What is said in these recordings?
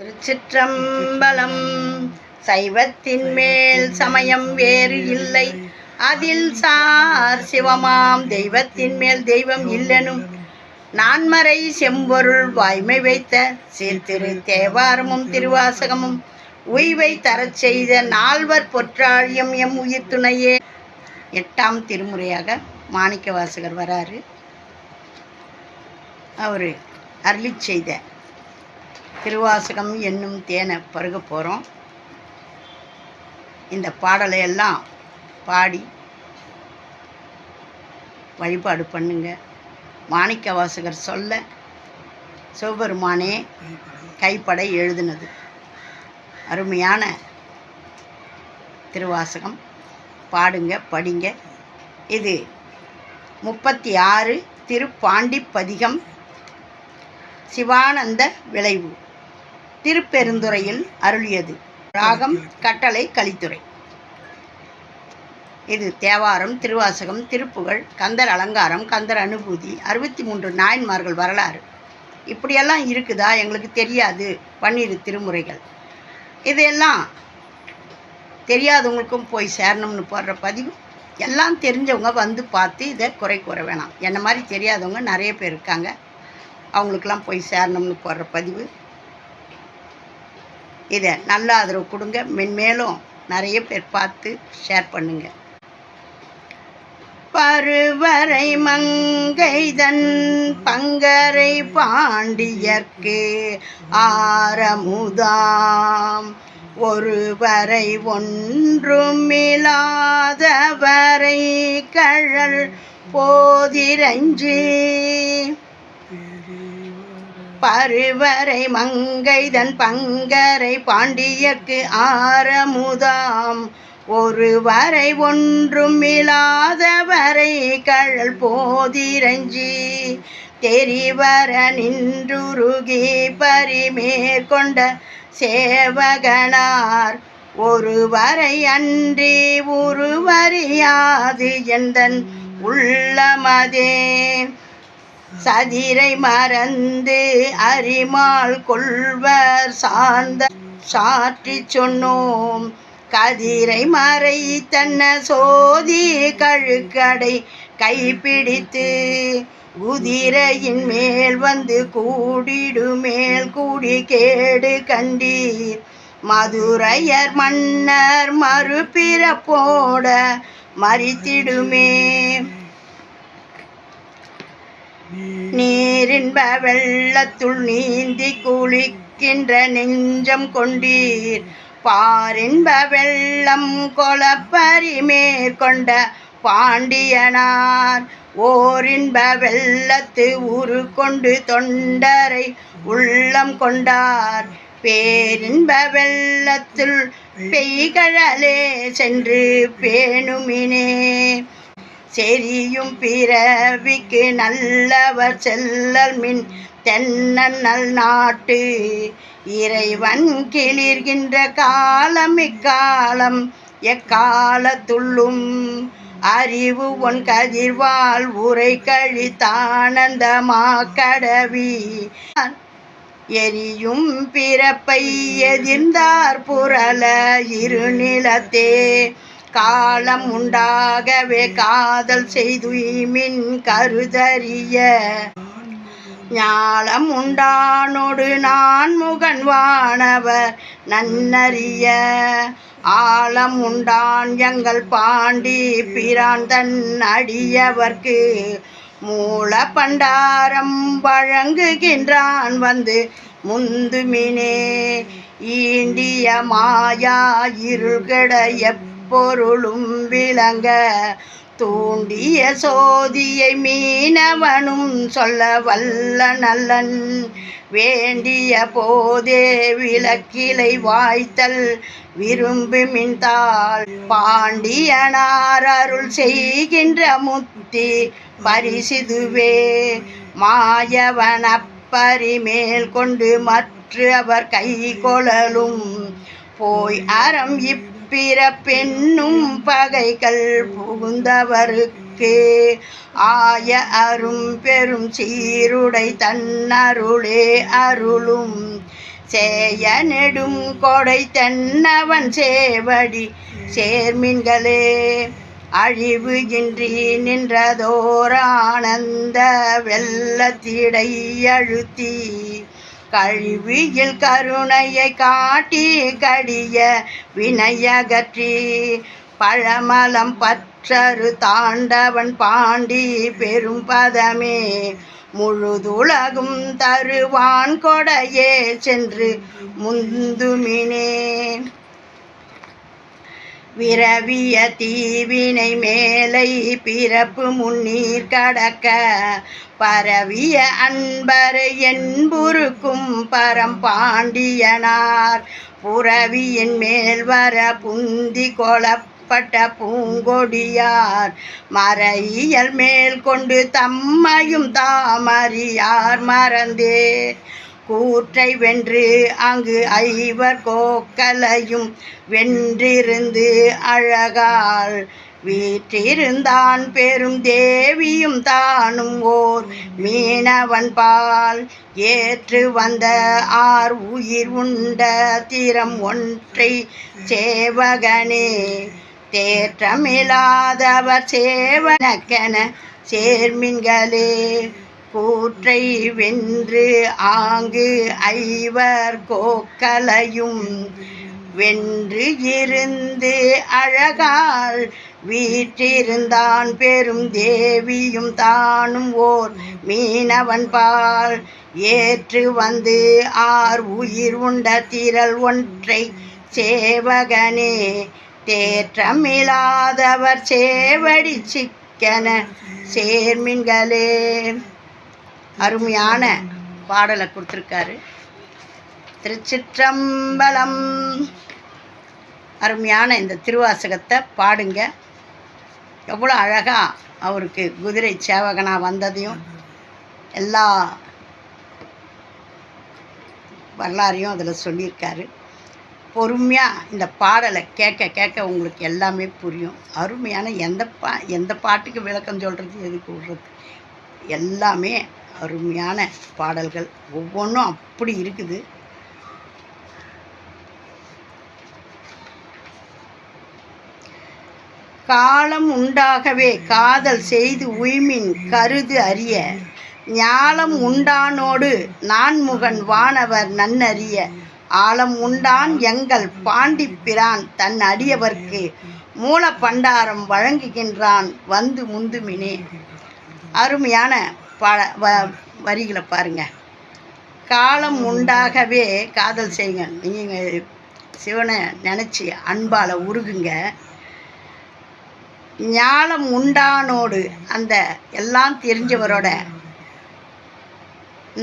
திருச்சிற்றம்பலம். சைவத்தின் மேல் சமயம் வேறு இல்லை. அதில் சார் சிவமாம் தெய்வத்தின் மேல் தெய்வம் இல்லனும். நான்மறை செம்பொருள் வாய்மை வைத்த சீர்திரு தேவாரமும் திருவாசகமும் உய்வை தரச் செய்த நால்வர் பொற்றாழியம் எம் உயிர் துணையே. எட்டாம் திருமுறையாக மாணிக்க வாசகர் வராரு. அவர் அருளிச் செய்த திருவாசகம் என்னும் தேனை பருக போகிறோம் இந்த பாடலை எல்லாம் பாடி வழிபாடு பண்ணுங்க. மாணிக்க வாசகர் சொல்ல சிவபெருமானே கைப்பட எழுதினது. அருமையான திருவாசகம். பாடுங்க படிங்க. இது முப்பத்தி ஆறு திருப்பாண்டிப்பதிகம் சிவானந்த விளைவு. திருப்பெருந்துறையில் அருளியது. ராகம் கட்டளை கலித்துறை. இது தேவாரம் திருவாசகம் திருப்புகழ் கந்தர் அலங்காரம் கந்தர் அனுபூதி அறுபத்தி மூன்று நாயன்மார்கள் வரலாறு. இப்படியெல்லாம் இருக்குதா? எங்களுக்கு தெரியாது. பன்னிரு திருமுறைகள். இதையெல்லாம் தெரியாதவங்களுக்கும் போய் சேரணும்னு போடுற பதிவு எல்லாம் தெரிஞ்சவங்க வந்து பார்த்து இதை குறை கூற வேணாம். என்ன மாதிரி தெரியாதவங்க நிறைய பேர் இருக்காங்க. அவங்களுக்கெல்லாம் போய் சேரணும்னு போடுற பதிவு. இதை நல்ல ஆதரவு கொடுங்க. மென்மேலும் நிறைய பேர் பார்த்து ஷேர் பண்ணுங்க. பருவரை மங்கைதன் பங்கரை பாண்டியர்க்கு ஆரமுதாம். ஒருவரை ஒன்றுமில்லாதவரை கழல் போதிரஞ்சி. பருவரை மங்கைதன் பங்கரை பாண்டியர்க்கு ஆரமுதாம். ஒரு வரை ஒன்றும் இல்லாதவரை கழல் போதிரஞ்சி. தெரிவர நின்றுருகி பரிமேற்கொண்ட சேவகனார். ஒருவரை அன்றி உருவறியாது எந்தன் உள்ளமதே. சதிரை மறந்து அரிமாள் கொள்வர் சார்ந்த சாற்றி சொன்னோம். கதிரை மறை தன்ன சோதி கழுக்கடை கைப்பிடித்து குதிரையின் மேல் வந்து கூடிடு மேல் கூடி கேடு கண்டீர். மதுரையர் மன்னர் மறுபிறப்போட மறித்திடுமே. நீரின்ப வெள்ளத்துள் நீந்தி குளிக்கின்ற நெஞ்சம் கொண்டீர். பாரின்ப வெள்ளம் கொலப்பரி மேற்கொண்ட பாண்டியனார். ஓரின்ப வெள்ளத்து உரு கொண்டு தொண்டரை உள்ளம் கொண்டார். பேரின்ப வெள்ளத்துள் பெய்கழலே சென்று பேணுமினே. செரியும் பிறவிக்கு நல்லவர் செல்லல் மின் தென்னல் நாட்டு இறைவன் கிளிர்கின்ற காலம் இக்காலம் எக்காலத்துள்ளும் அறிவு உன் கதிர்வால் உரை கழித்தானந்தமா கடவி. எரியும் பிறப்பை எதிர்ந்தார் புரள இருநிலத்தே காலம் உண்டாகவே காதல் செய்துமின் கருதறிய. ஞாலம் உண்டானோடு நான் முகன் வானவர் நன்னறிய. ஆழம் உண்டான் எங்கள் பாண்டி பிரான் தன் அடியவர்க்கு மூல பண்டாரம் வழங்குகின்றான் வந்து முந்துமினே. ஈண்டிய மாயா இருள்கட பொருளும் விளங்க தூண்டிய சோதியை மீனவனும் சொல்ல வல்ல நல்லன். வேண்டிய போதே விளக்கிலை வாய்த்தல் விரும்பு மின்தாள். பாண்டியனார் அருள் செய்கின்ற முத்தி பரிசிதுவே. மாயவனப்பரி மேல் கொண்டு மற்ற அவர் கை கொழலும் போய் அறம் இப் பெண்ணும் பகைகள் புகுந்தவருக்கு. ஆய அரும் பெரும் சீருடை தன்னருளே அருளும். சேய நெடும் கொடை தென்னவன் சேவடி சேர்மின்களே. அழிவு இன்றி நின்றதோர் ஆனந்த வெள்ளத்திடை அழுத்தி கழிவியில் கருணையை காட்டி கடிய வினையகற்றி பழமலம் பற்றரு தாண்டவன் பாண்டி பெரும் பதமே. முழுதுலகும் தருவான் கொடையே சென்று முந்துமினே விரவிய தீவினை மேலை பிறப்பு முன்னீர் கடக்க பரவிய அன்பர் என்புருக்கும் பரம்பாண்டியனார் புறவியின் மேல் வர புந்தி கொளப்பட்ட பூங்கொடியார். மறையியல் மேல் கொண்டு தம்மையும் தாமறியார் மறந்தே. கூற்றை வென்று அங்கு ஐவர் கோக்கலையும் வென்றிருந்து அழகால் வீற்றிருந்தான் பெரும் தேவியும் தானும் ஓர் மீனவன் பால். ஏற்று வந்த ஆர் உயிர் உண்ட திறம் ஒன்றை சேவகனே. தேற்றமில்லாதவர் சேவனக்கென சேர்மின்களே. கூற்றை வென்று ஆங்கு ஐவர் கோக்கலையும் வென்று இருந்து அழகால் வீற்றிருந்தான் பெரும் தேவியும் தானும் ஓர் மீனவன் பால். ஏற்று வந்து ஆர் உயிர் உண்ட திரள் ஒன்றை சேவகனே தேற்றமில்லாதவர் சேவடி சிக்கன சேர்மின்களே. அருமையான பாடலை கொடுத்துருக்காரு. திருச்சிற்றம்பலம். அருமையான இந்த திருவாசகத்தை பாடுங்க. எவ்வளோ அழகாக அவருக்கு குதிரை சேவகனாக வந்ததையும் எல்லா வரலாறையும் அதில் சொல்லியிருக்காரு. பொறுமையாக இந்த பாடலை கேட்க கேட்க உங்களுக்கு எல்லாமே புரியும். அருமையான எந்த பா எந்த பாட்டுக்கு விளக்கம் சொல்கிறது எதுக்கு விடுறது எல்லாமே அருமையான பாடல்கள். ஒவ்வொன்றும் அப்படி இருக்குது. காலம் உண்டாகவே காதல் செய்து உய்மின் கருது அறிய ஞாலம் உண்டானோடு நான்முகன் வானவர் நன்னறிய ஆழம் உண்டான் எங்கள் பாண்டி பிரான் தன் அடியவர்க்கு மூல பண்டாரம் வழங்குகின்றான் வந்து முந்துமினே. அருமையான பா வ வரிகளை பாருங்க. காலம் உண்டாகவே காதல் செய்யுங்க. நீங்கள் சிவனை நினச்சி அன்பால் உருகுங்க. ஞானம் உண்டானோடு அந்த எல்லாம் தெரிஞ்சவரோட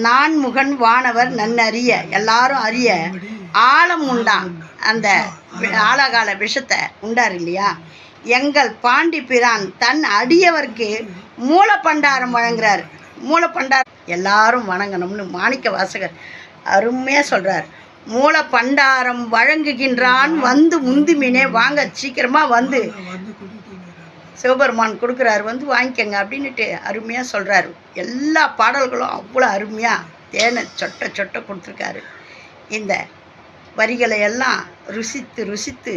நான் முகன் வானவர் நன்னறிய எல்லாரும் அறிய ஆழம் உண்டான் அந்த ஆழகால விஷத்தை உண்டார் இல்லையா? எங்கள் பாண்டி பிரான் தன் அடியவர்க்கு மூலப்பண்டாரம் வழங்குறார். மூலப்பண்டார். எல்லாரும் வணங்கணும்னு மாணிக்க வாசகர் அருமையாக சொல்கிறார் மூலப்பண்டாரம் வழங்குகின்றான் வந்து முந்துமினே வாங்க சீக்கிரமாக வந்து. சிவபெருமான் கொடுக்குறாரு வந்து வாங்கிக்கங்க அப்படின்ட்டு அருமையாக சொல்கிறாரு எல்லா பாடல்களும் அவ்வளோ அருமையாக தேனை சொட்ட சொட்ட கொடுத்துருக்காரு. இந்த வரிகளை எல்லாம் ருசித்து ருசித்து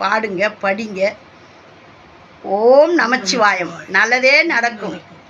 பாடுங்க படிங்க. ஓம் நமச்சிவாயம். நல்லதே நடக்கும்.